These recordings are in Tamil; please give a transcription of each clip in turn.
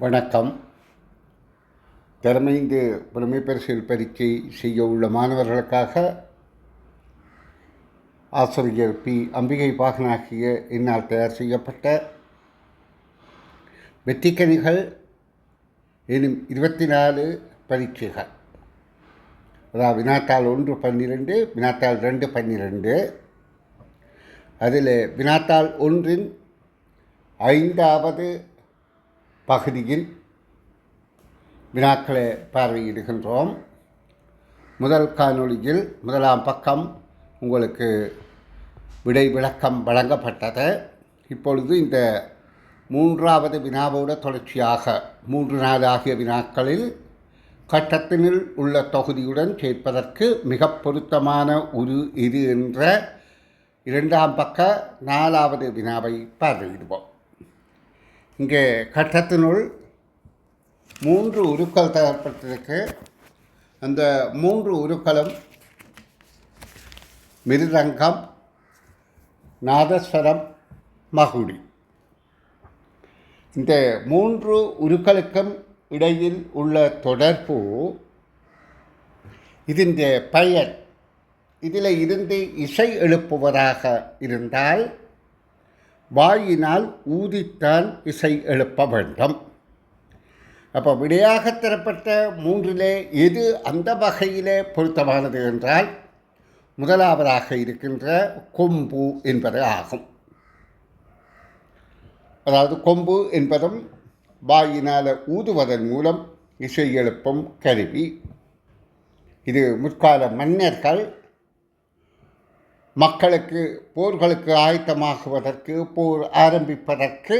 வணக்கம். திறமைந்து புலமை பரிசில் பரீட்சை செய்ய உள்ள மாணவர்களுக்காக ஆசிரியர் பி. அம்பிகை பாகனாகிய என்னால் தயார் செய்யப்பட்ட வெற்றிக்கணிகள் எனும் இருபத்தி நாலு பரீட்சைகள். அதாவது வினாத்தாள் ஒன்று பன்னிரெண்டு வினாத்தாள் ரெண்டு பன்னிரெண்டு. அதில் வினாத்தாள் ஒன்றின் ஐந்தாவது பகுதியில் வினாக்களை பார்வையிடுகின்றோம். முதல் காணொளியில் முதலாம் பக்கம் உங்களுக்கு விடை விளக்கம் வழங்கப்பட்டது. இப்பொழுது இந்த மூன்றாவது வினாவோட தொடர்ச்சியாக மூன்று நாள் ஆகிய வினாக்களில் கட்டத்தினில் உள்ள தொகுதியுடன் சேர்ப்பதற்கு மிக பொருத்தமான ஒரு இது என்ற இரண்டாம் பக்க நாலாவது வினாவை பார்வையிடுவோம். இங்கே கட்டத்தினுள் மூன்று உருக்கள் தரப்பட்டிருக்கு அந்த மூன்று உருக்களும் மிருதங்கம் நாதஸ்வரம் மகுடி. இந்த மூன்று உருக்களுக்கும் இடையில் உள்ள தொடர்பு இதன் பயன் இதில் இருந்து இசை எழுப்புவதாக இருந்தால் வாயினால் ஊதித்தான் இசை எழுப்ப வேண்டும். அப்போ விடையாக தரப்பட்ட மூன்றிலே எது அந்த வகையிலே பொருத்தமானது என்றால் முதலாவதாக இருக்கின்ற கொம்பு என்பது ஆகும். அதாவது கொம்பு என்பதும் வாயினால் ஊதுவதன் மூலம் இசை எழுப்பும் கருவி. இது முற்கால மன்னர்கள் மக்களுக்கு போர்களுக்கு ஆயத்தமாகுவதற்கு போர் ஆரம்பிப்பதற்கு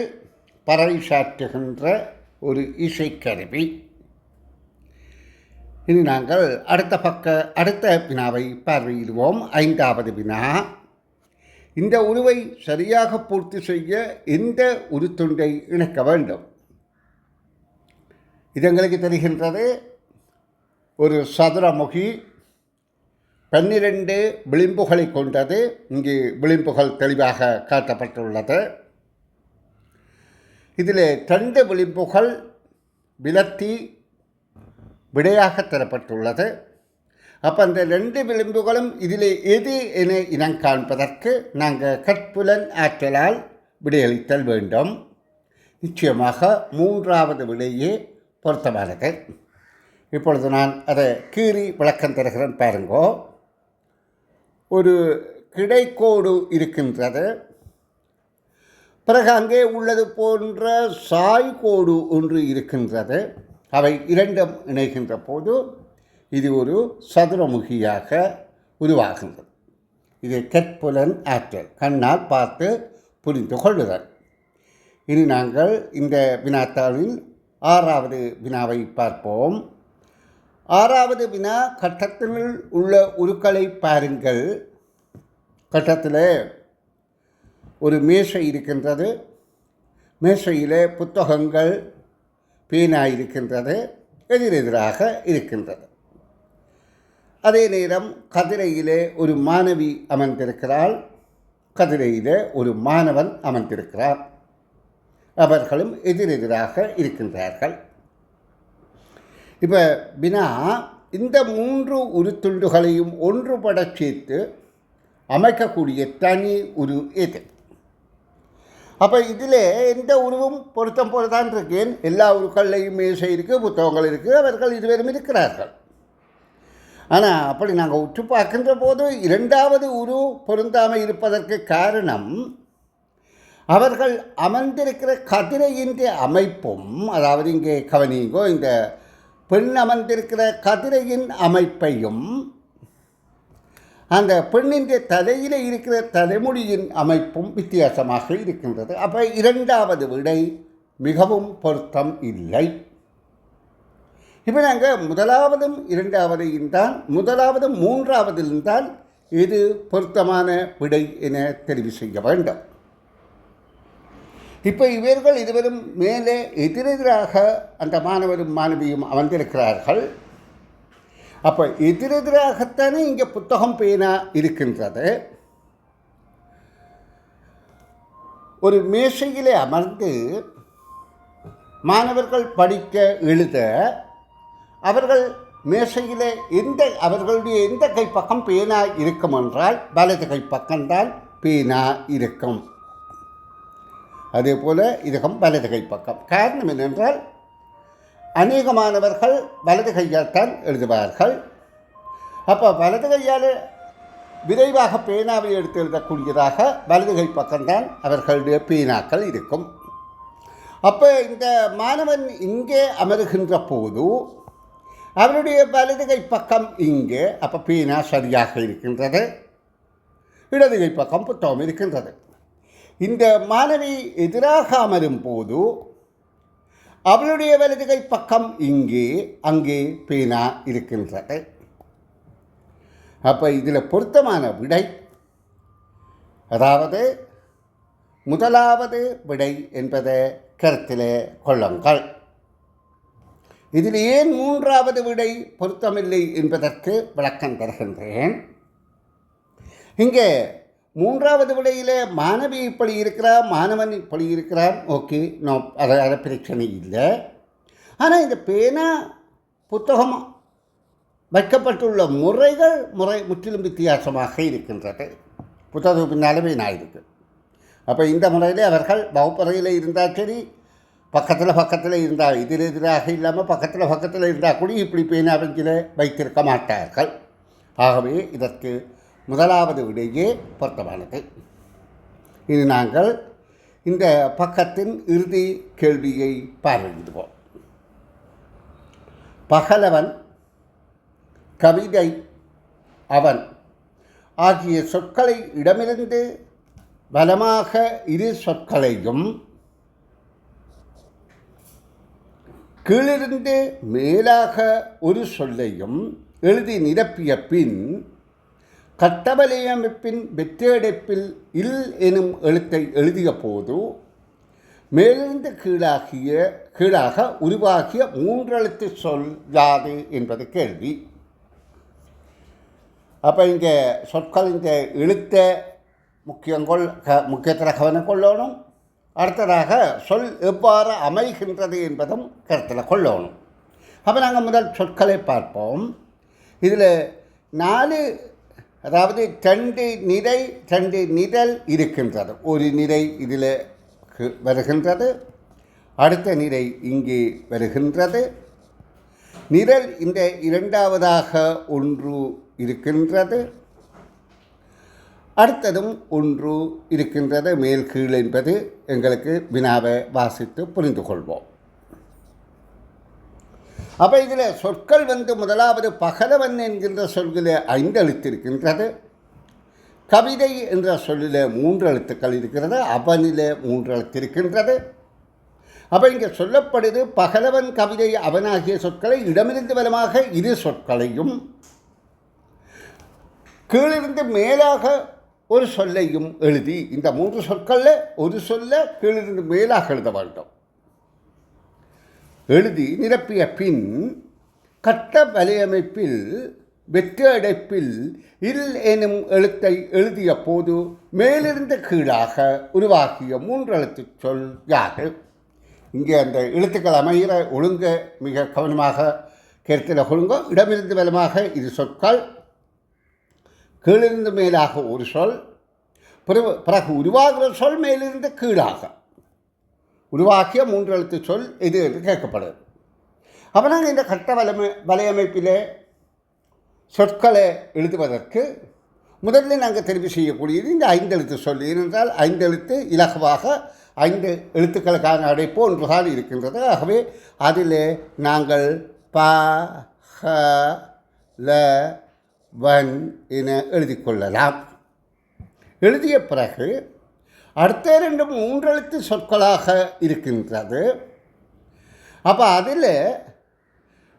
பறைசாற்றுகின்ற ஒரு இசைக்கருவி. இனி நாங்கள் அடுத்த பக்க அடுத்த வினாவை பார்வையிடுவோம். ஐந்தாவது வினா. இந்த உருவை சரியாக பூர்த்தி செய்ய எந்த உருத்துண்டை இணைக்க வேண்டும்? இது எங்களுக்கு தெரிகின்றது. ஒரு சதுரமுகி பன்னிரண்டு விளிம்புகளை கொண்டது இங்கு விளிம்புகள் தெளிவாக காட்டப்பட்டுள்ளது. இதில் ரெண்டு விளிம்புகள் விலத்தி விடையாக தரப்பட்டுள்ளது. அப்போ அந்த ரெண்டு விளிம்புகளும் இதில் எது என இனம் காண்பதற்கு நாங்கள் கற்புலன் ஆற்றலால் விடையளித்தல் வேண்டும். நிச்சயமாக மூன்றாவது விடையே பொருத்தமானது. இப்பொழுது நான் அதை கீறி விளக்கம் தருகிறேன் பாருங்கோ. ஒரு கிடைக்கோடு இருக்கின்றது. பிறகு அங்கே உள்ளது போன்ற சாய்கோடு ஒன்று இருக்கின்றது. அவை இரண்டும் இணைகின்ற போது இது ஒரு சதுரமுகியாக உருவாகின்றது. இது கற்புலன் ஆற்றல் கண்ணால் பார்த்து புரிந்து கொள்ளுதல். இனி நாங்கள் இந்த வினாத்தாளின் ஆறாவது வினாவை பார்ப்போம். ஆறாவது வினா கட்டத்தினுள் உள்ள உருக்களை பாருங்கள். கட்டத்தில் ஒரு மேசை இருக்கின்றது. மேசையில் புத்தகங்கள் பேனா இருக்கின்றது எதிரெதிராக இருக்கின்றது. அதே நேரம் கதிரையிலே ஒரு மாணவி அமர்ந்திருக்கிறாள். கதிரையிலே ஒரு மாணவன் அமர்ந்திருக்கிறார் அவர்களும் எதிரெதிராக இருக்கின்றார்கள். இப்போ வினா இந்த மூன்று உருத்துண்டுகளையும் ஒன்றுபட சேர்த்து அமைக்கக்கூடிய தனி உரு எது அப்போ இதில் எந்த உருவும் பொருத்தம் போல தான் இருக்கேன். எல்லா உருக்கள்லையும் மேசை இருக்குது புத்தகங்கள் இருக்குது அவர்கள் இருவரும் இருக்கிறார்கள். ஆனால் அப்படி நாங்கள் உற்று பார்க்கின்ற போது இரண்டாவது உரு பொருந்தாமல் இருப்பதற்கு காரணம் அவர்கள் அமர்ந்திருக்கிற கதிரையின் அமைப்பும் அதாவது இங்கே கவனிங்கோ இந்த பெண் அமர்ந்திருக்கிற கதிரையின் அமைப்பையும் அந்த பெண்ணின் தலையில் இருக்கிற தலைமொழியின் அமைப்பும் வித்தியாசமாக இருக்கின்றது. அப்போ இரண்டாவது விடை மிகவும் பொருத்தம் இல்லை. இப்போ நாங்கள் முதலாவதும் இரண்டாவதையும் தான் முதலாவதும் மூன்றாவதிலும் தான் இது பொருத்தமான விடை என தெரிவு செய்ய வேண்டும். இப்போ இவர்கள் இருவரும் மேலே எதிரெதிராக அந்த மாணவரும் மாணவியும் அமர்ந்திருக்கிறார்கள். அப்போ எதிரெதிராகத்தானே இங்கே புத்தகம் பேனா இருக்கின்றது. ஒரு மேசையிலே அமர்ந்து மாணவர்கள் படிக்க எழுத அவர்கள் மேசையிலே எந்த அவர்களுடைய எந்த கைப்பக்கம் பேனா இருக்கும் என்றால் வலது கைப்பக்கம்தான் பேனா இருக்கும். அதே போல் இதுகம் வலது பக்கம். காரணம் என்னென்றால் அநேக மாணவர்கள் வலது கையால் தான் எழுதுவார்கள். அப்போ வலது கையால் விரைவாக பேனாவை எடுத்து எழுதக்கூடியதாக வலது கை பக்கம்தான் அவர்களுடைய பேனாக்கள் இருக்கும். அப்போ இந்த மாணவன் இங்கே அமருகின்ற போது அவருடைய வலது கை பக்கம் இங்கே அப்போ பேனா சரியாக இருக்கின்றது. இடது கை பக்கம் புத்தகம் இருக்கின்றது. இந்த மாணவி எதிராக அமரும் போது அவளுடைய வலது கை பக்கம் இங்கே அங்கே பேனா இருக்கின்றது. அப்போ இதில் பொருத்தமான விடை அதாவது முதலாவது விடை என்பதை கருத்தில் கொள்ளுங்கள். இதில் ஏன் மூன்றாவது விடை பொருத்தமில்லை என்பதற்கு விளக்கம் தருகின்றேன். இங்கே மூன்றாவது விடையில் மாணவி இப்படி இருக்கிறார் மாணவன் இப்படி இருக்கிறார். ஓகே நோ அதை அதை பிரச்சனை இல்லை. ஆனால் இந்த பேனா புத்தகம் வைக்கப்பட்டுள்ள முறைகள் முறை முற்றிலும் வித்தியாசமாக இருக்கின்றது. புத்தகம் பின்னாலுமே நான் இருக்கு. அப்போ இந்த முறையில் அவர்கள் வகுப்பறையில் இருந்தால் சரி பக்கத்தில் பக்கத்தில் இருந்தால் இதில் எதிராக இல்லாமல் பக்கத்தில் பக்கத்தில் இருந்தால் கூட இப்படி பேனா பெஞ்சில் வைத்திருக்க மாட்டார்கள். ஆகவே இதற்கு முதலாவது விடையே பொருத்தமானது. இது நாங்கள் இந்த பக்கத்தின் இறுதி கேள்வியை பார்வையிடுவோம். பகலவன் கவிதை அவன் ஆகிய சொற்களை இடமிருந்து பலமாக இரு சொற்களையும் கீழிருந்து மேலாக ஒரு சொல்லையும் எழுதி நிரப்பிய பின் கட்டவலையமைப்பின் வெற்றடைப்பில் இல் எனும் எழுத்தை எழுதிய போது மேலிருந்து கீழாகிய கீழாக உருவாகிய மூன்றெழுத்து சொல் யாது என்பது கேள்வி. அப்போ இங்கே சொற்கள் இந்த எழுத்த முக்கியங்கொள் க முக்கியத்தில் கவனம் கொள்ளணும். அடுத்ததாக சொல் எவ்வாறு அமைகின்றது என்பதும் கருத்தில் கொள்ளணும். அப்போ நாங்கள் முதல் சொற்களை பார்ப்போம். இதில் நாலு அதாவது ரெண்டு நிறை ரெண்டு நிரல் இருக்கின்றது. ஒரு நிறை இதில் வருகின்றது அடுத்த நிறை இங்கே வருகின்றது. நிரல் இந்த இரண்டாவதாக ஒன்று இருக்கின்றது அடுத்ததும் ஒன்று இருக்கின்றது மேல் கீழ் என்பது எங்களுக்கு வினாவை வாசித்து புரிந்து கொள்வோம் அப்போ இதில் சொற்கள் வந்து முதலாவது பகலவன் என்கின்ற சொல்லில் ஐந்து எழுத்து இருக்கின்றது கவிதை என்ற சொல்லில் மூன்று எழுத்துக்கள் இருக்கிறது. அவனில் மூன்று எழுத்து இருக்கின்றது அப்போ இங்கே சொல்லப்படுது பகலவன் கவிதை அவனாகிய சொற்களை இடமிருந்து பலமாக இரு சொற்களையும் கீழிருந்து மேலாக ஒரு சொல்லையும் எழுதி இந்த மூன்று சொற்களில் ஒரு சொல்ல கீழிருந்து மேலாக எழுத வேண்டும். எழுதி நிரப்பிய பின் கட்ட வலையமைப்பில் வெற்று அடைப்பில் இல் எனும் எழுத்தை எழுதிய போது மேலிருந்து கீழாக உருவாக்கிய மூன்று எழுத்து சொல் யாது இங்கே அந்த எழுத்துக்கள் அமைகிற ஒழுங்க மிக கவனமாக கருத்தில் கொள்ளுங்க இடமிருந்து பலமாக இது சொற்கள் கீழிருந்து மேலாக ஒரு சொல் பிறகு பிறகு உருவாகிற சொல் மேலிருந்து கீழாக. உருவாக்கிய மூன்று எழுத்து சொல் இது என்று கேட்கப்படுது. அப்போ நாங்கள் இந்த கட்ட வலைமை வலையமைப்பில் சொற்களை எழுதுவதற்கு முதலில் நாங்கள் தெரிவு செய்யக்கூடியது இந்த ஐந்தெழுத்து சொல். ஏனென்றால் ஐந்தெழுத்து இலகுவாக ஐந்து எழுத்துக்களுக்கான அடைப்பு ஒன்றுதான் இருக்கின்றது. ஆகவே அதில் நாங்கள் ப ஹ ல வன் என எழுதி கொள்ளலாம். எழுதிய பிறகு அடுத்த ரெண்டு மூன்றெழுத்து சொற்களாக இருக்கின்றது. அப்போ அதில்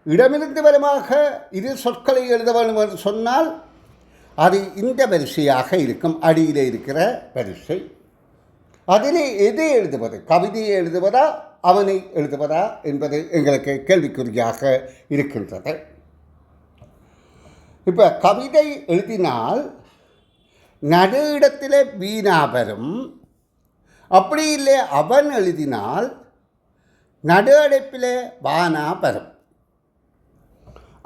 இடமிருந்து வருமாக இரு சொற்களை எழுத வேண்டும் என்று சொன்னால் அது இந்த வரிசையாக இருக்கும் அடியில் இருக்கிற வரிசை. அதிலே எதை எழுதுவது? கவிதையை எழுதுவதா? அவனை எழுதுவதா? என்பது எங்களுக்கு கேள்விக்குறியாக இருக்கின்றது. இப்போ கவிதை எழுதினால் நடு இடத்தில் வீணா வரும் அப்படி இல்லை அவன் எழுதினால் நடு அடைப்பில் வானா பரம்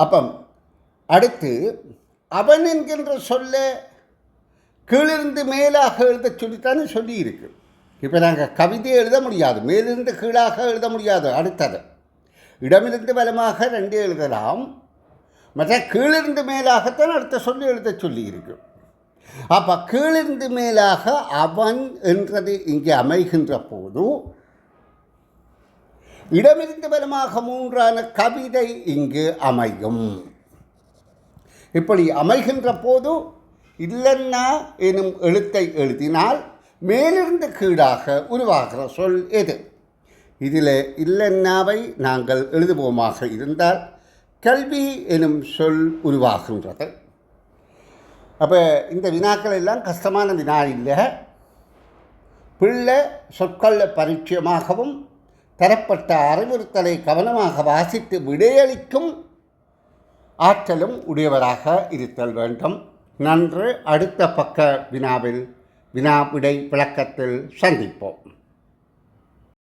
அப்பம் அடுத்து அவன் என்கின்ற சொல்ல கீழிருந்து மேலாக எழுத சொல்லித்தானே சொல்லியிருக்கு. இப்போ நாங்கள் கவிதையை எழுத முடியாது மேலிருந்து கீழாக எழுத முடியாது அடுத்தது. இடமிருந்து பலமாக ரெண்டு எழுதலாம் மற்ற கீழிருந்து மேலாகத்தான் அடுத்த சொல்லி எழுத சொல்லியிருக்கு. அப்போ கீழிருந்து மேலாக அவன் என்றது இங்கே அமைகின்ற போது இடமிருந்து பலமாக மூன்றான கவிதை இங்கு அமையும். இப்படி அமைகின்ற போது இல்லன்னா எனும் எழுத்தை எழுதினால் மேலிருந்து கீழாக உருவாகிற சொல் எது? இதில் இல்லன்னாவை நாங்கள் எழுதுவோமாக இருந்தால் கல்வி எனும் சொல் உருவாகின்றது. அப்போ இந்த வினாக்கள் எல்லாம் கஷ்டமான வினா இல்லை. பிள்ளை சொற்கள் பரிச்சயமாகவும் தரப்பட்ட அறிவுறுத்தலை கவனமாக வாசித்து விடையளிக்கும் ஆற்றலும் உடையவராக இருத்தல் வேண்டும். நன்று. அடுத்த பக்க வினாவில் வினா விடை விளக்கத்தில் சந்திப்போம்.